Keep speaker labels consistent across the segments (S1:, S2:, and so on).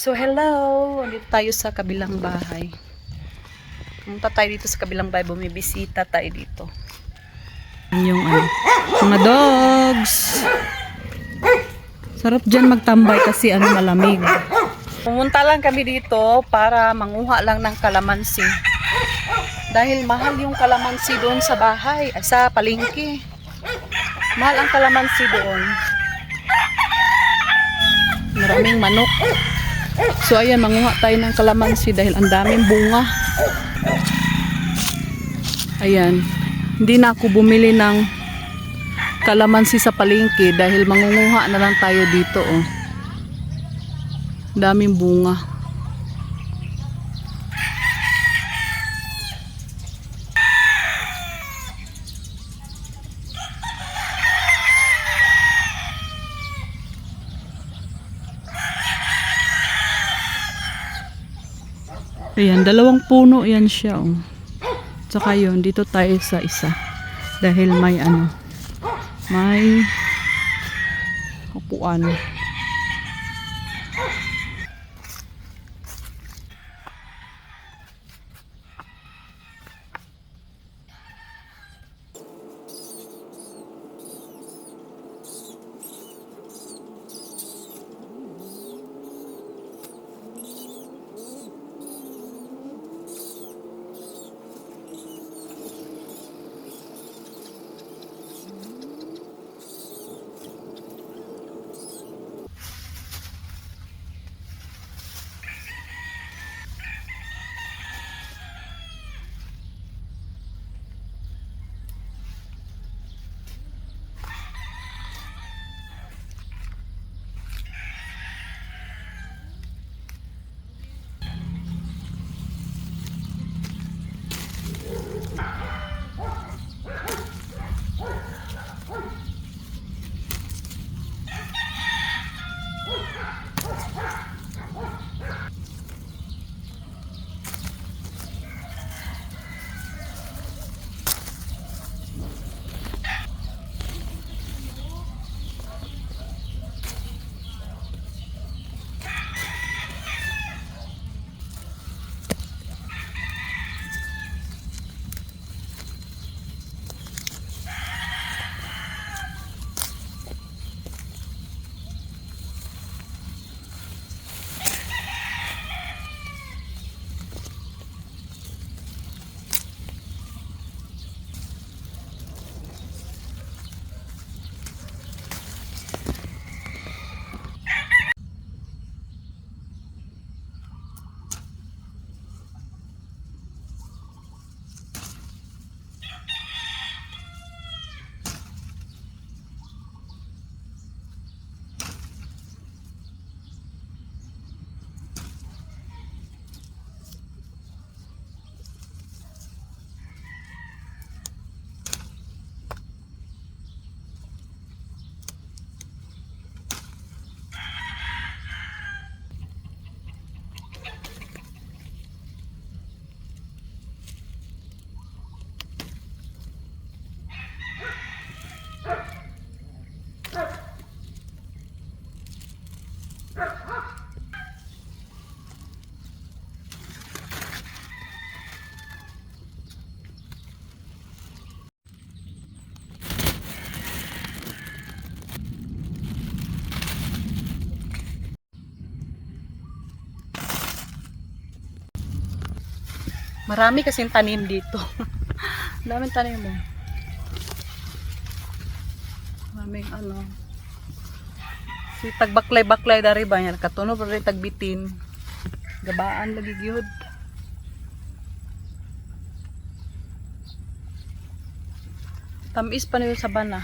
S1: So hello, dito tayo sa kabilang bahay. Pumunta tayo dito sa kabilang bahay, bumibisita tayo dito. Yung ano, mga dogs. Sarap dyan magtambay kasi ano malamig. Pumunta lang kami dito para manguha lang ng kalamansi. Dahil mahal yung kalamansi doon sa bahay, ay sa palengke. Mahal ang kalamansi doon. Maraming manok. So ayan, manguha tayo ng kalamansi dahil ang daming bunga. Ayan. Hindi na ako bumili ng kalamansi sa palengke dahil mangunguha na lang tayo dito oh. Daming bunga. Ayan, dalawang puno yan siya. Oh. Tsaka yun, dito tayo sa isa. Dahil may ano, may upuan. Marami kasing tanim dito. Daming tanim mo. Maraming ano. Si tagbaklay-baklay dari ba yan? Katuno rin tagbitin. Gabaan lagi gyud. Tamis pa niyo sa bana.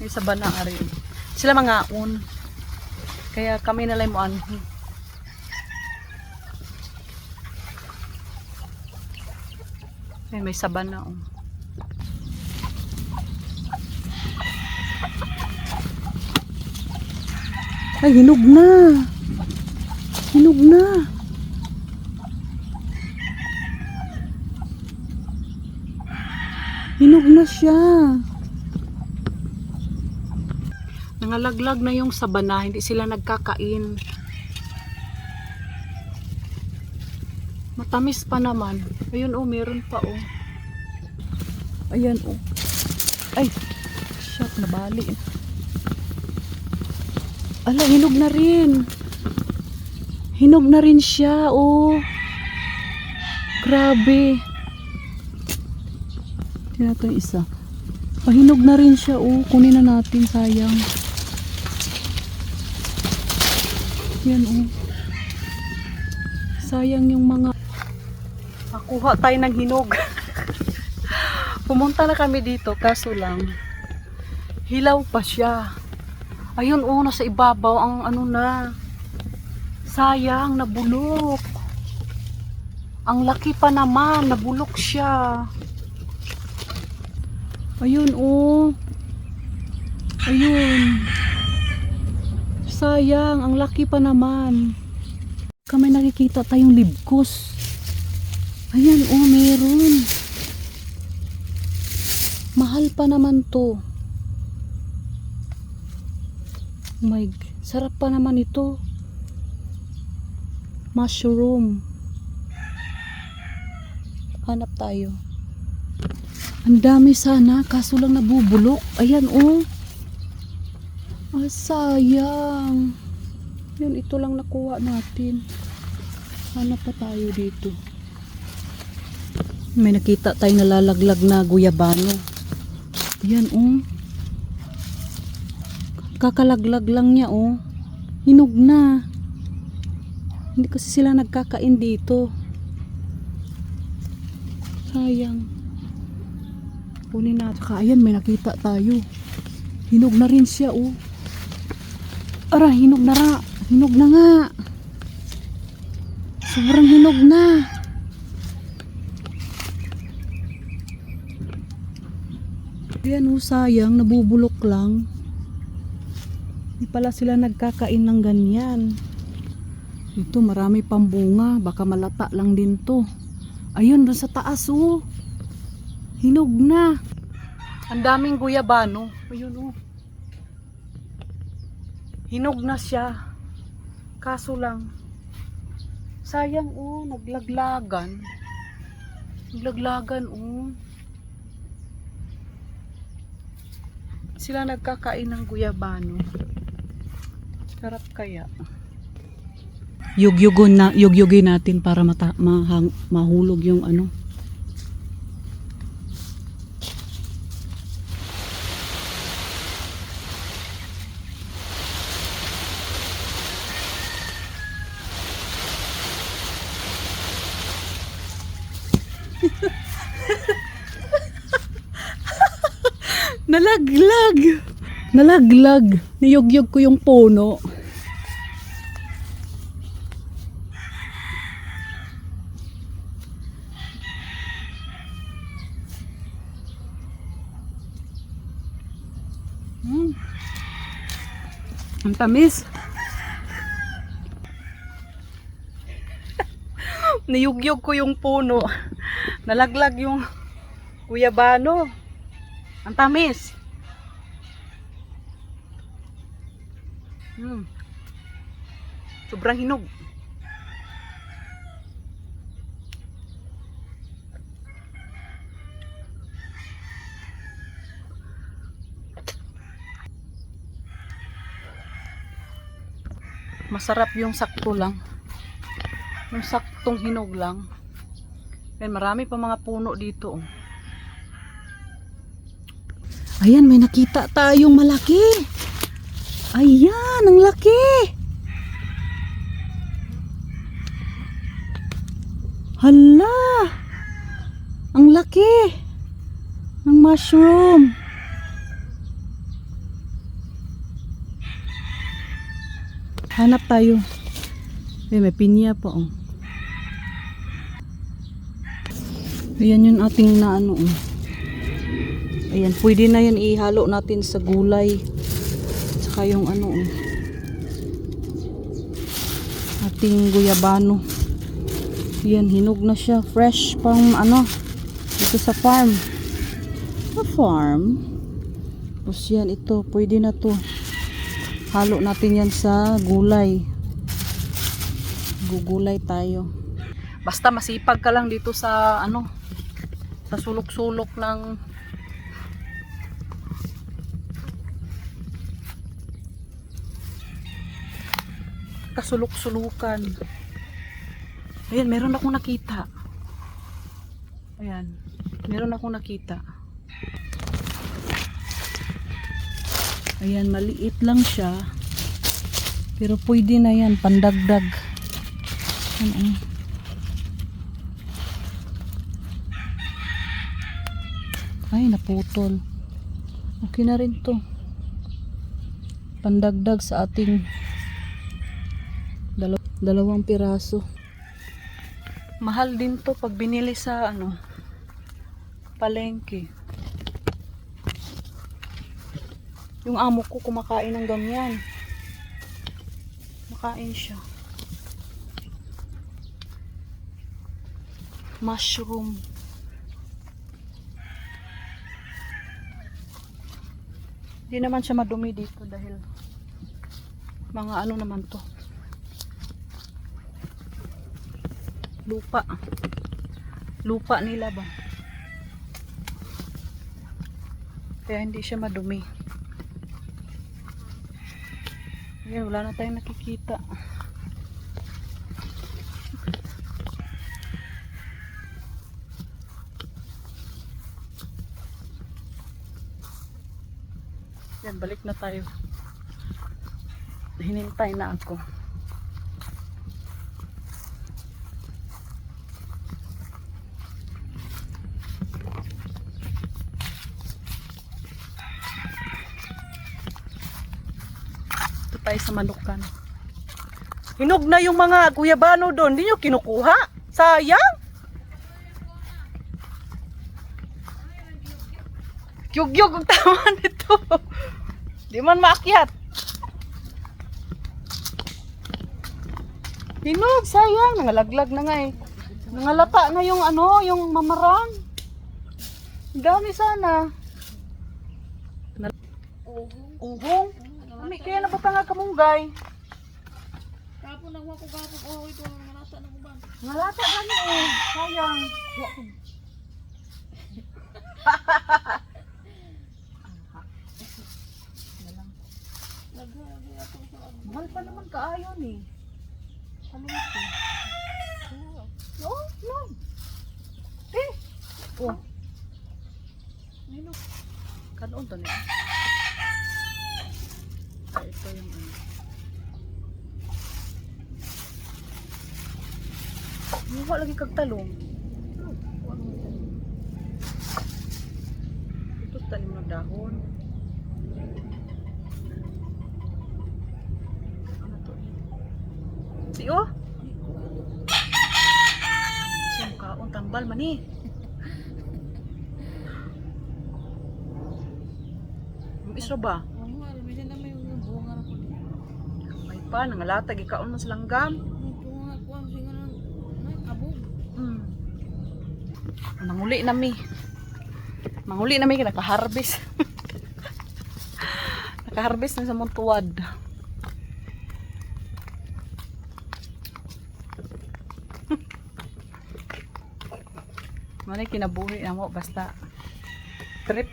S1: Yung sa bana ari. Sila mga un. Kaya kami na lang mo anhi. Ay, may saban oh. Ay, hinog na. Hinog na. Hinog na siya. Nangalaglag na yung sabana, hindi sila nagkakain. Matamis pa naman. Ayun oh, meron pa oh. Ayan oh. Ay, shot, nabali. Ala, hinog na rin. Hinog na rin siya, oh. Grabe. Natin yung isa. Pahinog na rin siya, oh. Kunin na natin, sayang. Yan, oh. Sayang yung mga... Nakuha tayo ng hinog. Pumunta na kami dito, kaso lang, hilaw pa siya. Ayun, oh, nasa ibabaw ang ano na. Sayang, nabulok. Ang laki pa naman, nabulok siya. Ayun, oh. Ayun. Sayang, ang laki pa naman. Kami nakikita tayong libkos. Ayan, oh, meron. Mahal pa naman to. Oh my, sarap pa naman ito. Mushroom. Hanap tayo. Ang dami sana, kaso lang nabubulok. Ayan, oh. Ah, sayang. Yun, ito lang nakuha natin. Hanap pa tayo dito. May nakita tayong nalalaglag na guyabano. Yan, oh. Kakalaglag lang niya, oh. Hinog na. Hindi kasi sila nagkakain dito. Sayang. Kunin natin. Ayan, may nakita tayo. Hinog na rin siya, oh. Ara, hinog na ra. Hinog na nga. Sobrang hinog na. Ayan oh, sayang, nabubulok lang. Hindi pala sila nagkakain ng ganyan. Ito, marami pang bunga. Baka malata lang din to. Ayun, doon sa taas oh. Hinog na. Ang daming guyabano. Ayun oh. Hinog na siya. Kaso lang, sayang oh, naglaglagan. Naglaglagan oh. Sila nagkakain ng guyabano. Sarap kaya. Yugyugon na, yugyugin natin para mata, mahang, mahulog yung ano. Nalaglag! Nalaglag! Niyugyug ko yung puno. Hmm. Ang tamis. Niyugyug ko yung puno. Nalaglag yung guyabano. Ang tamis. Hmm. Sobrang hinog. Masarap yung sakto lang. Yung saktong hinog lang. Then marami pa mga puno dito. oh. Ayan, may nakita tayong malaki. Ayan, ang laki. Hala. Ang laki. Ng mushroom. Hanap tayo. Eh, may pinya pa oh. Ayan yung ating na ano oh. Ayan, pwede na yan ihalo natin sa gulay. Tsaka yung ano, oh. ating guyabano. Ayan, hinog na siya. Fresh pang ano, dito sa farm. Sa farm. Tapos yan, ito, pwede na to. Halo natin yan sa gulay. Gugulay tayo. Basta masipag ka lang dito sa ano, sa sulok-sulok ng kasulok-sulukan. Ayan, meron akong nakita. Ayan, meron akong nakita. Ayan, maliit lang siya. Pero pwede na yan, pandagdag. Ayan, oh. Ay, naputol. Okay na rin to. Pandagdag sa ating dalaw- dalawang piraso. Mahal din to pag binili sa ano palengke. Yung amo ko kumakain ng ganyan. Makain siya. Mushroom. Hindi naman siya madumi dito dahil mga ano naman to. Lupa. Lupa nila ba? Kaya hindi siya madumi. Ayan, wala na tayong nakikita. Yan, balik na tayo. Hinintay na ako. Tayo sa manukan. Hinog na yung mga guyabano doon. Hindi nyo kinukuha. Sayang. Yugyug ang tama nito. Di man maakyat. Hinog, sayang. Nangalaglag na nga eh. Nangalata na yung ano, yung mamarang. Ang Dami sana. Uhong. Ami, kaya na ba pa nga kamunggay?
S2: Kapon nang wako kapon. Oh, ito ang nalata na kuban.
S1: Ngalata ba niya eh. Sayang. Mahal pa naman kaayo ni. Palengke. Oo, no. Eh. Oh. Nino. Kanon to niya. Ah, ito yung ano. Muha lagi kag talong. Ito tanim ng dahon. Ano to? Siyo? Siyang kaon tambal man eh. Isra ba?
S2: Ang mahal, may na may yung bunga na ko diya.
S1: May pa, nangalatag, ikaon mo sa langgam.
S2: Ang tunga ko ang singa ng ay abog.
S1: Hmm. Manguli na mi. Manguli na mi, nakaharvest. nakaharvest na sa mong tuwad. Mani kinabuhi na mo, basta trip.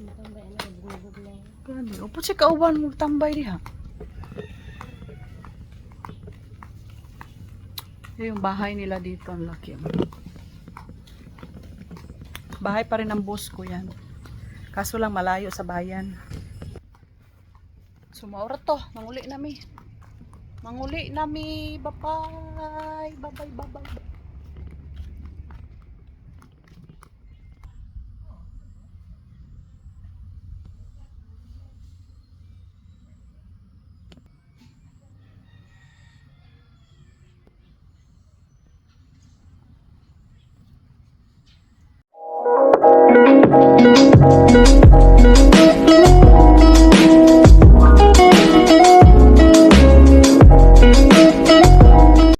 S2: Matambay na nagbubog lang.
S1: Grabe, upo si kauban mo tambay diha. Yun yung bahay nila dito, ang laki. Bahay pa rin ng boss ko yan. Kaso lang malayo sa bayan. Sumaura to, manguli nami. Manguli nami, bye-bye, bye-bye, bye-bye. thank you